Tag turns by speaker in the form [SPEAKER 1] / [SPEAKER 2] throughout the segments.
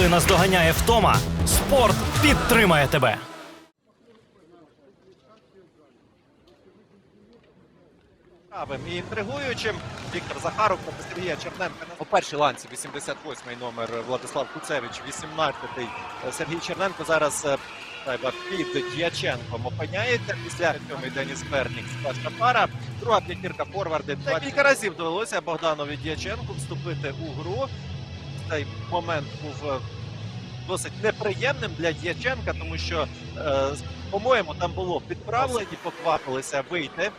[SPEAKER 1] Коли наздоганяє втома, спорт підтримає тебе.
[SPEAKER 2] І інтригуючим Віктор Захаров проти Сергія Черненка. У першій ланці 88-й номер Владислав Куцевич, 18-й Сергій Черненко. Зараз е, треба під Дяченком опиняється. Після цього Деніс Бернік перша пара. Друга п'ятірка форварди. Декілька разів довелося Богданові Дяченку вступити у гру. Цей момент був е, досить неприємним для Дяченка, тому що, е, по-моєму, там було підправлені, поквапилися вийти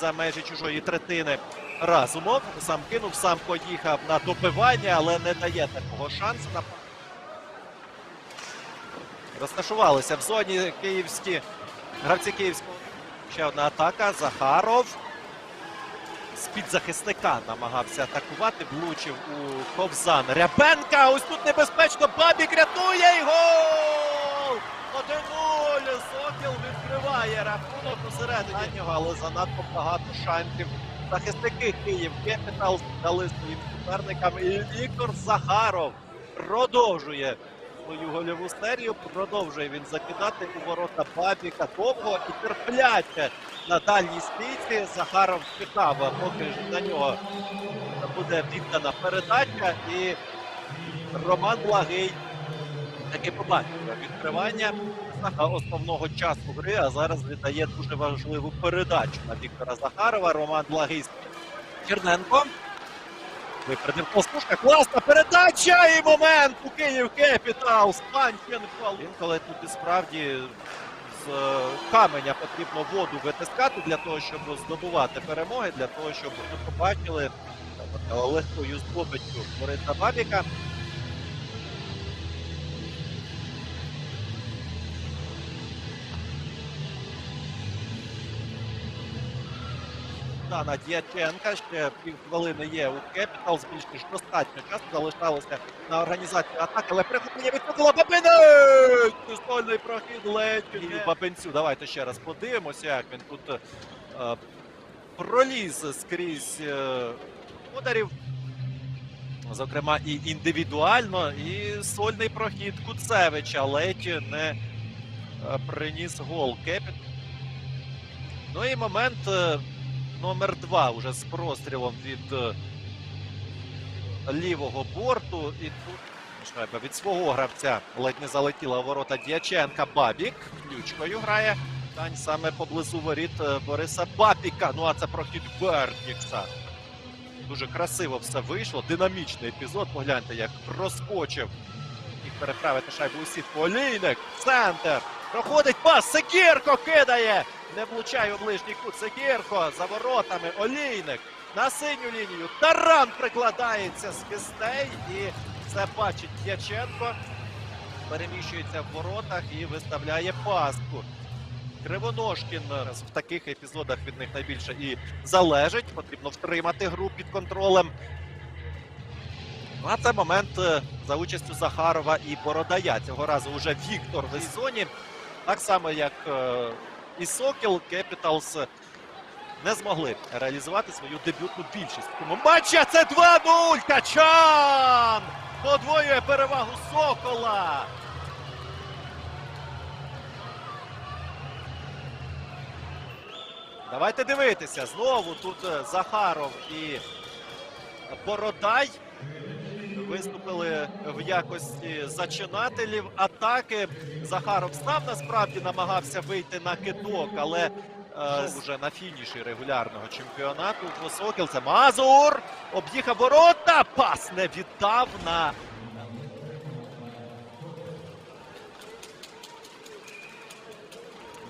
[SPEAKER 2] за межі чужої третини. Разумов сам кинув, сам поїхав на добивання, але не дає такого шансу. На... Розташувалися в зоні київські гравці київського. Ще одна атака. Захаров. З-під захисника намагався атакувати, влучив у ковзан Рябенка. Ось тут небезпечно. Бабік рятує і гол! 1-0. Сокіл відкриває рахунок усередині нього, але занадто багато шансів. Захисники Київ Кепітал дали своїм суперникам. І Віктор Захаров продовжує свою гольову серію. Продовжує він закидати у ворота Бабіка довго і терпляче на дальній стійці. Захаров чекав, поки на нього буде віддана передача. І Роман Благий таки побачив відкривання основного часу гри, а зараз віддає дуже важливу передачу на Віктора Захарова. Роман Благий Черненко. Випередив Пастушка. Класна передача і момент у Київ Кепітал. Панченко. Інколи тут і справді з е, каменя потрібно воду витискати для того, щоб здобувати перемоги, для того, щоб ми побачили легкою здобиччю Бориса Бабіка. Дана Дяченка. Ще півхвилини є у Кепітал. Більш ніж достатньо часу залишалося на організацію атаки. Але прихоплення від Микола Бабинець! Пістольний прохід ледь і Бабинцю. Давайте ще раз подивимося, як він тут е, проліз скрізь е, ударів. Зокрема, і індивідуально, і сольний прохід Куцевича ледь не е, приніс гол Кепіт. Ну і момент е, номер два уже з прострілом від е, лівого борту. І тут шайба від свого гравця ледь не залетіла ворота Дяченка. Бабік ключкою грає. Тань саме поблизу воріт е, Бориса Бабіка. Ну а це прохід Бернікса. Дуже красиво все вийшло. Динамічний епізод. Погляньте, як розкочив. Міг переправити шайбу у сітку. Олійник. Центр. Проходить пас. Секірко кидає. Не влучає у ближній кут. Секірко за воротами. Олійник на синю лінію. Таран прикладається з кистей. І це бачить Дяченко. Переміщується в воротах і виставляє паску. Кривоножкін в таких епізодах від них найбільше і залежить. Потрібно втримати гру під контролем. А це момент е, за участю Захарова і Бородая. Цього разу вже Віктор в зоні. Так само, як е, і Сокіл, Кепіталс не змогли реалізувати свою дебютну більшість. Тому матчі це 2-0. Качан! Подвоює перевагу Сокола. Давайте дивитися. Знову тут е, Захаров і Бородай виступили в якості зачинателів атаки. Захаров сам насправді намагався вийти на кидок, але е, вже на фініші регулярного чемпіонату. Сокіл це Мазур. Об'їхав ворота. Пас не віддав на.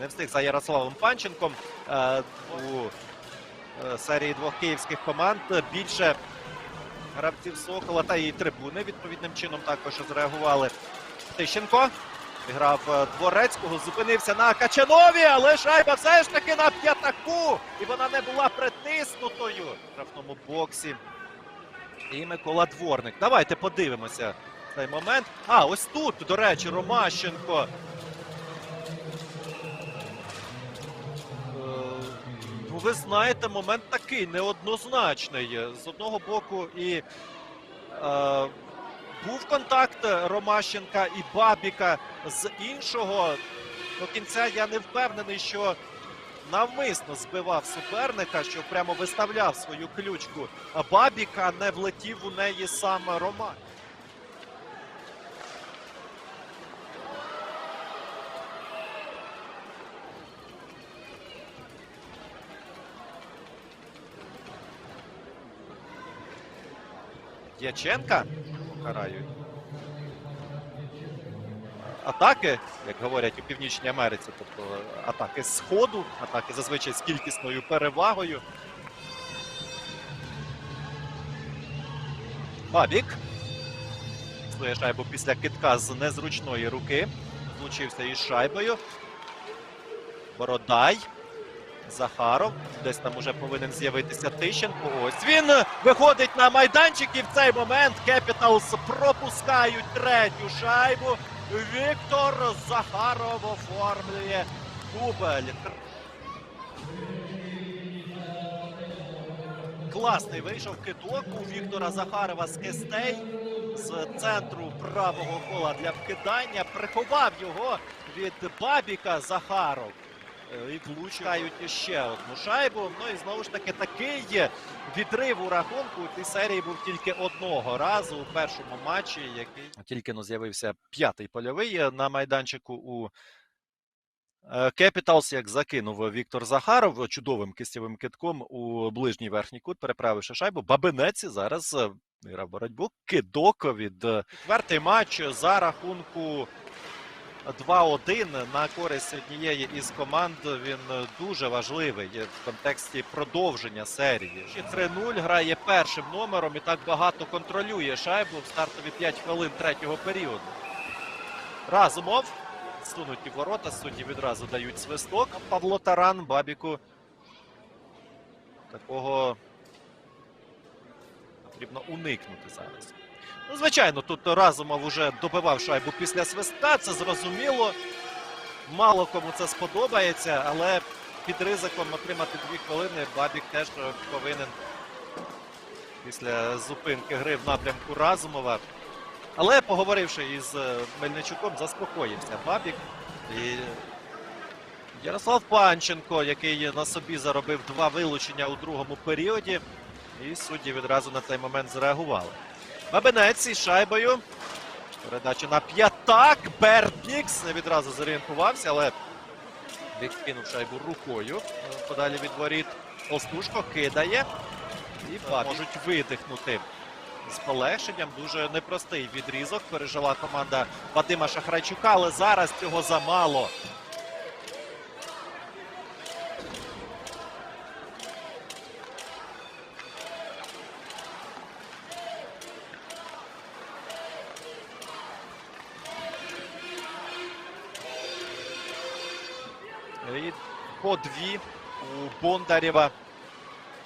[SPEAKER 2] Не встиг за Ярославом Панченком е, у е, серії двох київських команд. Більше гравців Сокола та і трибуни відповідним чином також зреагували. Тищенко грав е, Дворецького, зупинився на Качанові, але шайба все ж таки на п'ятаку. І вона не була притиснутою в штрафному боксі. І Микола Дворник. Давайте подивимося цей момент. А, ось тут, до речі, Ромащенко. Ну, ви знаєте, момент такий неоднозначний. З одного боку, і е, був контакт Ромащенка і Бабіка з іншого. До кінця я не впевнений, що навмисно збивав суперника, що прямо виставляв свою ключку А Бабіка, не влетів у неї саме Роман. Дяченка карають. Атаки, як говорять у Північній Америці, тобто атаки з ходу, атаки зазвичай з кількісною перевагою. Бабік. Своє шайбу після китка з незручної руки. Влучився із шайбою. Бородай. Захаров. Десь там уже повинен з'явитися Тищенко. Ось він виходить на майданчик і в цей момент Кепіталс пропускають третю шайбу. Віктор Захаров оформлює дубль. Класний вийшов кидок у Віктора Захарова з кистей з центру правого кола для вкидання. Приховав його від Бабіка Захаров. Влучають ще одну шайбу. Ну і знову ж таки такий є відрив у рахунку. У цій серії був тільки одного разу у першому матчі, який тільки но з'явився п'ятий польовий на майданчику у Кепіталс, як закинув Віктор Захаров чудовим кистєвим китком у ближній верхній кут, переправивши шайбу. Бабинеці зараз е, грав боротьбу. Кидок від е, четвертий матч за рахунку 2-1 на користь однієї із команд. Він дуже важливий в контексті продовження серії. 3-0 грає першим номером і так багато контролює шайбу в стартові 5 хвилин третього періоду. Разумов. Сунуті ворота, судді відразу дають свисток. Павло Таран Бабіку. Такого потрібно уникнути зараз. Ну, звичайно, тут Разумов уже добивав шайбу після свистка, це зрозуміло. Мало кому це сподобається, але під ризиком отримати дві хвилини Бабік теж повинен після зупинки гри в напрямку Разумова. Але поговоривши із е, Мельничуком, заспокоївся Бабік. І Ярослав Панченко, який на собі заробив два вилучення у другому періоді. І судді відразу на цей момент зреагували. Бабинець із шайбою. Передача на п'ятак. Берднікс не відразу зорієнтувався, але відкинув шайбу рукою подалі від воріт. Остушко кидає. І Бабік можуть видихнути з полегшенням. Дуже непростий відрізок. Пережила команда Вадима Шахрайчука, але зараз цього замало. По дві у Бондарєва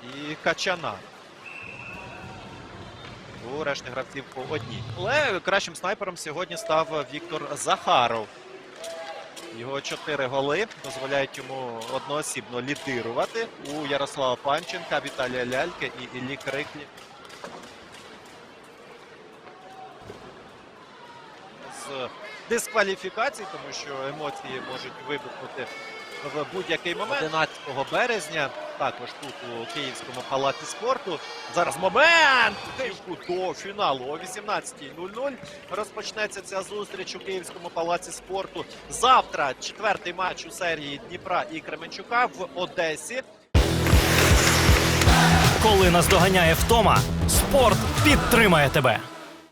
[SPEAKER 2] і Качана. У решти гравців по одній. Але кращим снайпером сьогодні став Віктор Захаров. Його чотири голи дозволяють йому одноосібно лідирувати у Ярослава Панченка, Віталія Лялька і Іллі Криклі. З дискваліфікацій, тому що емоції можуть вибухнути в будь-який момент. 11 березня, також тут у Київському палаці спорту. Зараз момент Тишку до фіналу о 18.00 розпочнеться ця зустріч у Київському палаці спорту. Завтра четвертий матч у серії Дніпра і Кременчука в Одесі.
[SPEAKER 1] Коли наздоганяє втома, спорт підтримає тебе.